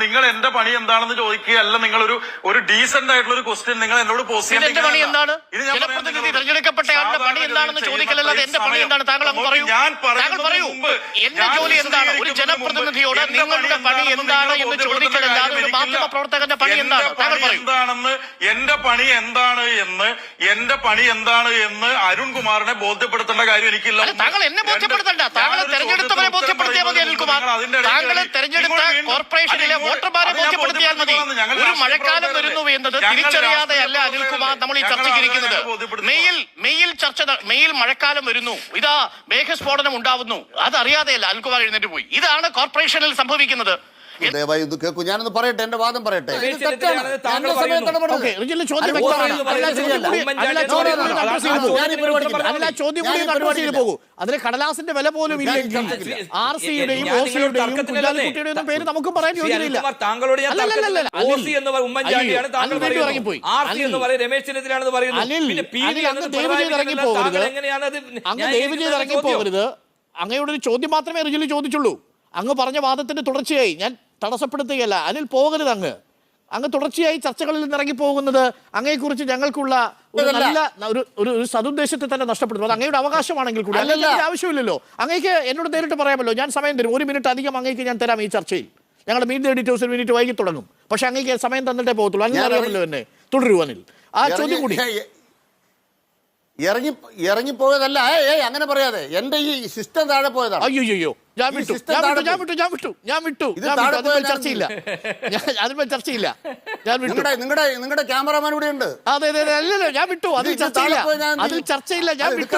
നിങ്ങൾ എന്റെ പണി എന്താണെന്ന് ചോദിക്കുകയല്ല നിങ്ങൾ ഒരു ഒരു ഡീസെന്റ് ആയിട്ടുള്ള ഒരു ക്വസ്റ്റ്യൻ നിങ്ങൾ എന്നോട് എന്റെ പണി എന്താണ്? ജനപ്രതിനിധി തെരഞ്ഞെടുക്കപ്പെട്ട ആളുടെ പണി എന്താണെന്ന് ചോദിക്കലല്ലാതെ എന്റെ പണി എന്താണ്? താങ്കൾ അങ്ങ് പറയൂ. ഞാൻ താങ്കൾ പറയുന്നതിന് പറയൂ. എന്റെ ജോലി എന്താണ്? ഒരു ജനപ്രതിനിധിയോട് നിങ്ങളുടെ പണി എന്താണ് എന്ന് ചോദിക്കലല്ലാതെ ഒരു മാധ്യമ പ്രവർത്തകന്റെ പണി എന്റെ എന്താണ്? താങ്കൾ പണി പറയൂ. എന്താണെന്ന് എന്റെ പണി എന്താണ് എന്ന് എന്റെ പണി എന്താണ് എന്ന് അരുൺകുമാറിനെ ബോധ്യപ്പെടുത്തേണ്ട കാര്യം എനിക്കില്ല. താങ്കൾ എന്നെ ബോധ്യപ്പെടുത്തണ്ട. താങ്കളെ ഞാനൊരു തെരഞ്ഞെടുത്തവരെ ബോധ്യപ്പെടുത്തിയാൽ മതി അനിൽകുമാർ. താങ്കളെ. തെരഞ്ഞെടുത്ത നിങ്ങൾ അത് വോട്ടർമാരെ ബോധ്യപ്പെടുത്തിയാൽ മതി. ഒരു മഴക്കാലം? വരുന്നു എന്നത് തിരിച്ചറിയാതെ തിരിച്ചറിയാതെയല്ല അനിൽകുമാർ നമ്മൾ ഈ ചർച്ച ബോധ്യപ്പെടുത്തുന്നു. മെയിൽ മെയിൽ ചർച്ച മെയിൽ മഴക്കാലം വരുന്നു. ഇതാ മേഘസ്ഫോടനം ഉണ്ടാവുന്നു. അതറിയാതെയല്ല അനിൽകുമാർ എഴുന്നേറ്റ് പോയി. ഇതാണ് കോർപ്പറേഷനിൽ സംഭവിക്കുന്നത്. ദയവായി ഇത് കേൾക്കൂ ഞാനൊന്ന് പറയട്ടെ എന്റെ വാദം പറയട്ടെ ഇത് രമേശ് തെറ്റാണ്. എന്റെ സമയത്ത് ഇടപെടരുത്. ഓക്കേ, റിജിലിന്റെ ചോദ്യം അല്ല, ചോദ്യം ചോദ്യം കൂടി- ശരിയല്ല. അതിൽ ചോദ്യം കൂടി ചോദ്യം ചെയ്ത് ചോദ്യം പോകും. ഞാൻ ഈ പരിപാടിക്ക് ചോദ്യം ചോദ്യം കൂടി ഈ ചെയ്ത് പരിപാടിക്ക് അതിന് കടലാസിന്റെ വില പോലും ഇല്ലെങ്കിൽ ആർ സിയുടെയും നിങ്ങളോട് സിയുടെയും തർക്കത്തിലല്ലേ? പേര് നമുക്കും പറയാൻ യോഗ്യതയില്ല താങ്കളോട് ഞാൻ അല്ലല്ലല്ല, തർക്കത്തിലല്ല. അനിൽ. OC എന്ന് ഉമ്മൻചാണ്ടിയാണ് താങ്കൾ അനിൽ വീണ്ടും ഇറങ്ങിപ്പോയി. R C Anil. എന്ന് പറയുന്നത് രമേശ് ചെന്നിത്തലാണെന്ന് പറയുന്നു അനിൽ, പിന്നെ പി അനിൽ, ഡി അങ്ങ് എന്നത് ദയവ് ചെയ്ത് പിണറായി ഇറങ്ങി പോകരുത്. താങ്കൾ എങ്ങനെയാണ് അത് അങ്ങ് ഞാൻ ദയവ് ചെയ്ത് ചോദ്യം? ഇറങ്ങി പോകരുത് അങ്ങയുടെ ഒരു ചോദ്യം മാത്രമേ റിജിലി ചോദിച്ചുള്ളൂ അങ്ങ് പറഞ്ഞ വാദത്തിന്റെ തുടർച്ചയായി ഞാൻ തടസ്സപ്പെടുത്തുകയല്ല. അനിൽ പോകരുത് അങ്ങ്. അങ്ങ് തുടർച്ചയായി ചർച്ചകളിൽ നിന്ന് ഇറങ്ങി പോകുന്നത് അങ്ങയെക്കുറിച്ച് ഞങ്ങൾക്കുള്ള ഒരു നല്ല ഒരു ഒരു സതുദ്ദേശത്തെ തന്നെ നഷ്ടപ്പെടുത്തും അത് അങ്ങയുടെ അവകാശമാണെങ്കിൽ കൂടി. അല്ലെങ്കിൽ ആവശ്യമില്ലല്ലോ. അങ്ങേക്ക് എന്നോട് നേരിട്ട് പറയാമല്ലോ. ഞാൻ സമയം തരും. ഒരു മിനിറ്റ് അധികം അങ്ങേക്ക് ഞാൻ തരാം ഈ ചർച്ചയിൽ. ഞങ്ങളുടെ മീറ്റ് എഡിറ്റേഴ്സ് ഒരു മിനിറ്റ് വൈകി തുടങ്ങും. പക്ഷെ അങ്ങേക്ക് സമയം തന്നിട്ടേ പോകത്തുള്ളൂ. അങ്ങനെ അറിയാമല്ലോ എന്നെ. തുടരുവാനിൽ ആ ചോദ്യം കൂടി. ഇറങ്ങി- ഇറങ്ങി ഇറങ്ങിപ്പോയതല്ല. ഏയ് അങ്ങനെ പറയാതെ. എന്റെ ഈ സിസ്റ്റം താഴെ പോയതാണ്. അയ്യോ ഞാൻ വിട്ടു. ഞാൻ വിട്ടു ഞാൻ വിട്ടു ഞാൻ വിട്ടു അതിന്മേൽ ചർച്ചയില്ല. അതിന്മേൽ ചർച്ചയില്ല. ഞാൻ വിട്ടു. നിങ്ങളുടെ നിങ്ങളുടെ ക്യാമറമാൻ ഇവിടെ ഉണ്ട് അതെ അതെ അല്ലല്ലോ ഞാൻ വിട്ടു. അതിൽ ചർച്ചയില്ല. അതിൽ ചർച്ചയില്ല. ഞാൻ വിട്ടു.